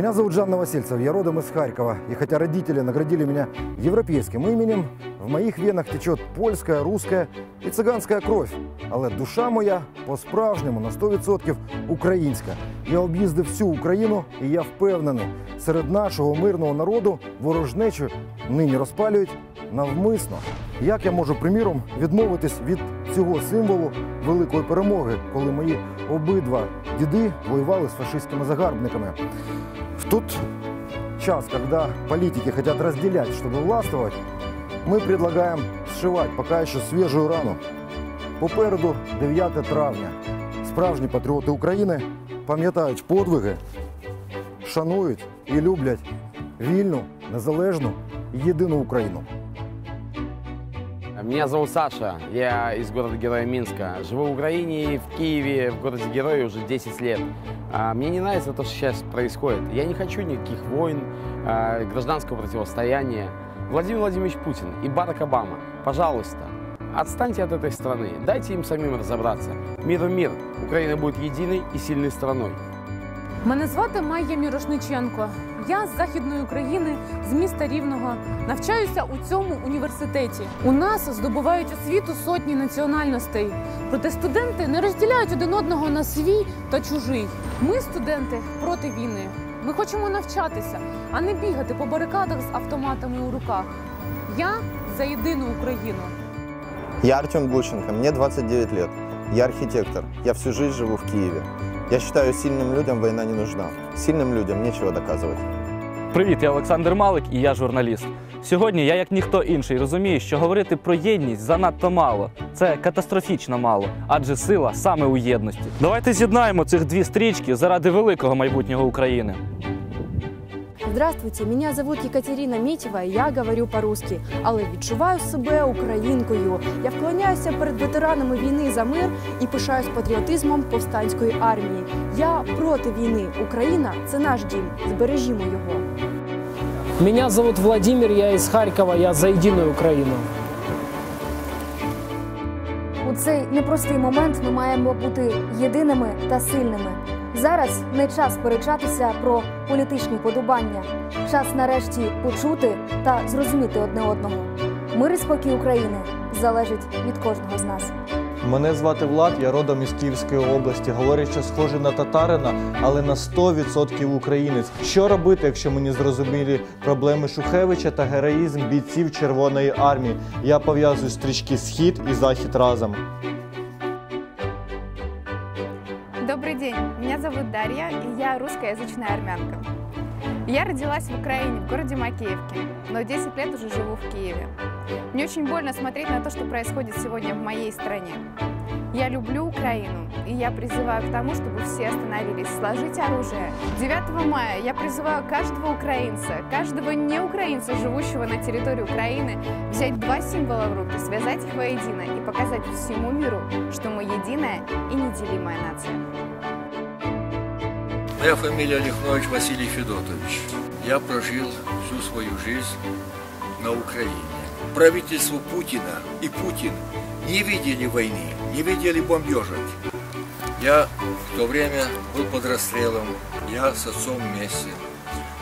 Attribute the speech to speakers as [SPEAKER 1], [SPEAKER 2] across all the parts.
[SPEAKER 1] Меня зовут Жан Новосельцев, я родом из Харькова. И хотя родители наградили меня европейским именем, в моих венах течет польська, русская і циганська кров. Але душа моя по-справжньому на 100% українська. Я об'їздив всю Україну, і я впевнений, серед нашого мирного народу ворожнечу нині розпалюють навмисно. Як я можу, приміром, відмовитись від цього символу великої перемоги, коли мої обидва діди воювали з фашистськими загарбниками? В тот час, когда политики хотят разделять, чтобы властвовать, мы предлагаем сшивать пока еще свежую рану. Попереду 9 травня. Справжні патріоти України пам'ятають подвиги, шанують і люблять вільну, незалежну єдину Україну.
[SPEAKER 2] Меня зовут Саша, я из города-героя Минска. Живу в Украине и в Киеве, в городе-герое уже 10 лет. А, Мне не нравится то, что сейчас происходит. Я не хочу никаких войн, а, гражданского противостояния. Владимир Владимирович Путин и Барак Обама, пожалуйста, отстаньте от этой страны, дайте им самим разобраться. Миру мир, Украина будет единой и сильной страной.
[SPEAKER 3] Мене звати Майя Мірошниченко. Я з західної України, з міста Рівного, навчаюся у цьому університеті. У нас здобувають освіту сотні національностей. Проте студенти не розділяють один одного на свій та чужий. Ми, студенти, проти війни. Ми хочемо навчатися, а не бігати по барикадах з автоматами у руках. Я за єдину Україну.
[SPEAKER 4] Я Артем Глущенко, мне 29 лет. Я архитектор. Я всю жизнь живу в Киеве. Я считаю, сильным людям война не нужна. Сильным людям нечего доказывать.
[SPEAKER 5] Привіт, я Олександр Малик і я журналіст. Сьогодні я, як ніхто інший, розумію, що говорити про єдність занадто мало. Це катастрофічно мало, адже сила саме у єдності. Давайте з'єднаємо цих дві стрічки заради великого майбутнього України.
[SPEAKER 6] Здравствуйте, меня зовут Екатерина Мітєва, і я говорю по-русски, але відчуваю себе українкою. Я вклоняюся перед ветеранами війни за мир і пишаюсь патріотизмом повстанської армії. Я проти війни. Україна це наш дім. Збережімо його.
[SPEAKER 7] Меня зовут Владимир, я из Харькова, я за единую Украину.
[SPEAKER 8] У цей непростий момент ми маємо бути єдиними та сильними. Зараз не час сперечатися про політичні подобання. Час нарешті почути та зрозуміти одне одного. Мир і спокій України залежить від кожного з нас.
[SPEAKER 9] Мене звати Влад, я родом із Київської області. Говорять, що схожий на татарина, але на 100% українець. Що робити, якщо мені зрозумілі проблеми Шухевича та героїзм бійців Червоної армії? Я пов'язую стрічки Схід і Захід разом.
[SPEAKER 10] Русскоязычная армянка. Я родилась в Украине, в городе Макеевке, но 10 лет уже живу в Киеве. Мне очень больно смотреть на то, что происходит сегодня в моей стране. Я люблю Украину, и я призываю к тому, чтобы все остановились, сложить оружие. 9 мая я призываю каждого украинца, каждого неукраинца, живущего на территории Украины, взять два символа в руки, связать их воедино и показать всему миру, что мы единая и неделимая нация.
[SPEAKER 11] Моя фамилия Лихнович Василий Федотович. Я прожил всю свою жизнь на Украине. Правительство Путина и Путин не видели войны, не видели бомбежек. Я в то время был под расстрелом, я с отцом вместе.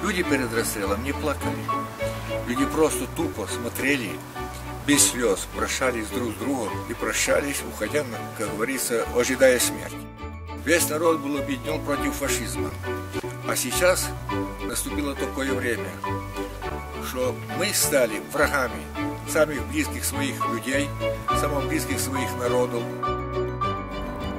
[SPEAKER 11] Люди перед расстрелом не плакали. Люди просто тупо смотрели без слез, прощались друг с другом и прощались, уходя, как говорится, ожидая смерти. Весь народ был объединен против фашизма. А сейчас наступило такое время, что мы стали врагами самых близких своих людей, самых близких своих народов.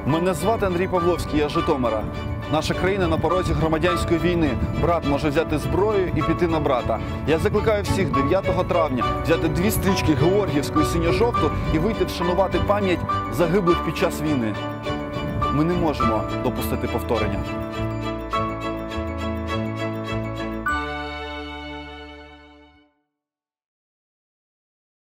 [SPEAKER 12] Мене звати Андрій Павловський, я з Житомира. Наша країна на порозі громадянської війни. Брат може взяти зброю і піти на брата. Я закликаю всіх 9 травня взяти дві стрічки Георгіївську і синьо-жовту і вийти вшанувати пам'ять загиблих під час війни. Ми не можемо допустити повторення.